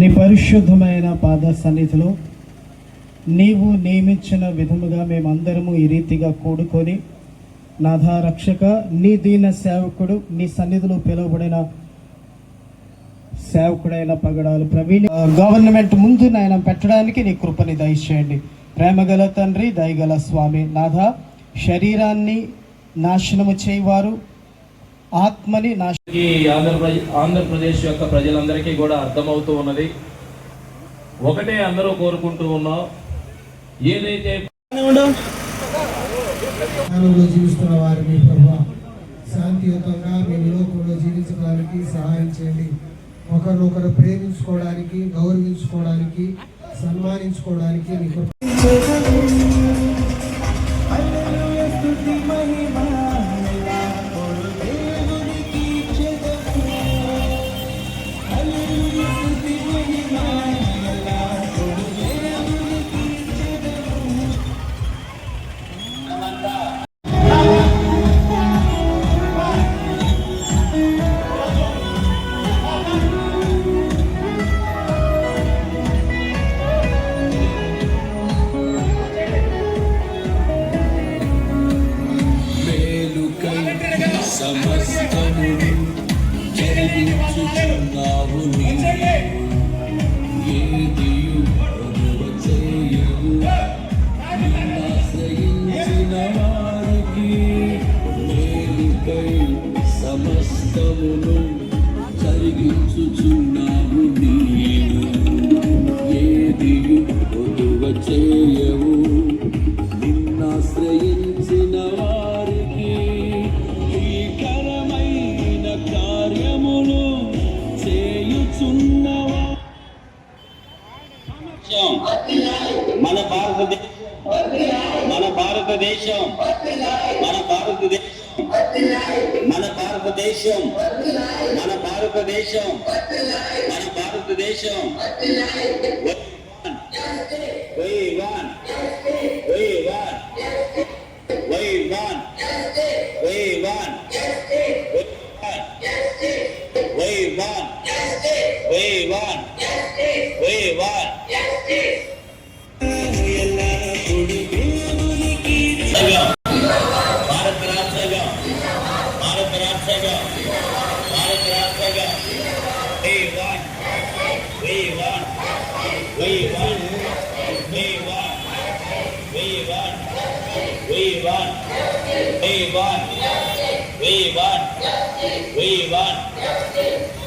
నీ పరిశుద్ధమైన పాద సన్నిధిలో నీవు నియమించిన విధముగా మేమందరము ఈ రీతిగా కూడుకొని నాథా రక్షక నీ దీన సేవకుడు నీ సన్నిధిలో పిలువబడిన సేవకుడైన పగడాలు ప్రవీణ్ గవర్నమెంట్ ముందు నాయన పెట్టడానికి నీ కృపని దయచేయండి. ప్రేమగల తండ్రి దయగల స్వామి నాథ శరీరాన్ని నాశనము చేయవారు ఆత్మని నాశ ఈ ఆంధ్రప్రదేశ్ ఆంధ్రప్రదేశ్ యొక్క ప్రజలందరికీ కూడా అర్థమవుతూ ఉన్నది. ఒకటే అందరూ కోరుకుంటూ ఉన్నాం. ఏదైతే జీవిస్తున్న వారిని ప్రభా శాంతియుతంగా మీ లోకంలో జీవించడానికి సహాయం చేయండి. ఒకరినొకరు ప్రేమించుకోవడానికి గౌరవించుకోవడానికి సన్మానించుకోవడానికి మీకు Thank you. సమస్తమును జరిగించుచున్నావు నీవు. ఏది పొదువ చేయవు? నిన్నాశ్రయించిన వారికి భీకరమైన కార్యములు చేయుచున్నవా? మన భారతదేశం. మన భారతదేశం. మన భారతదేశం. భారతదేశం మన భారతదేశం మన భారతదేశం We want. We want. We want. We want. We want. We want.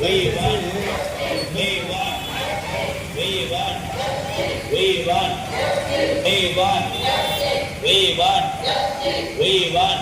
We won. We won. We won. We won. We won. We won. We won.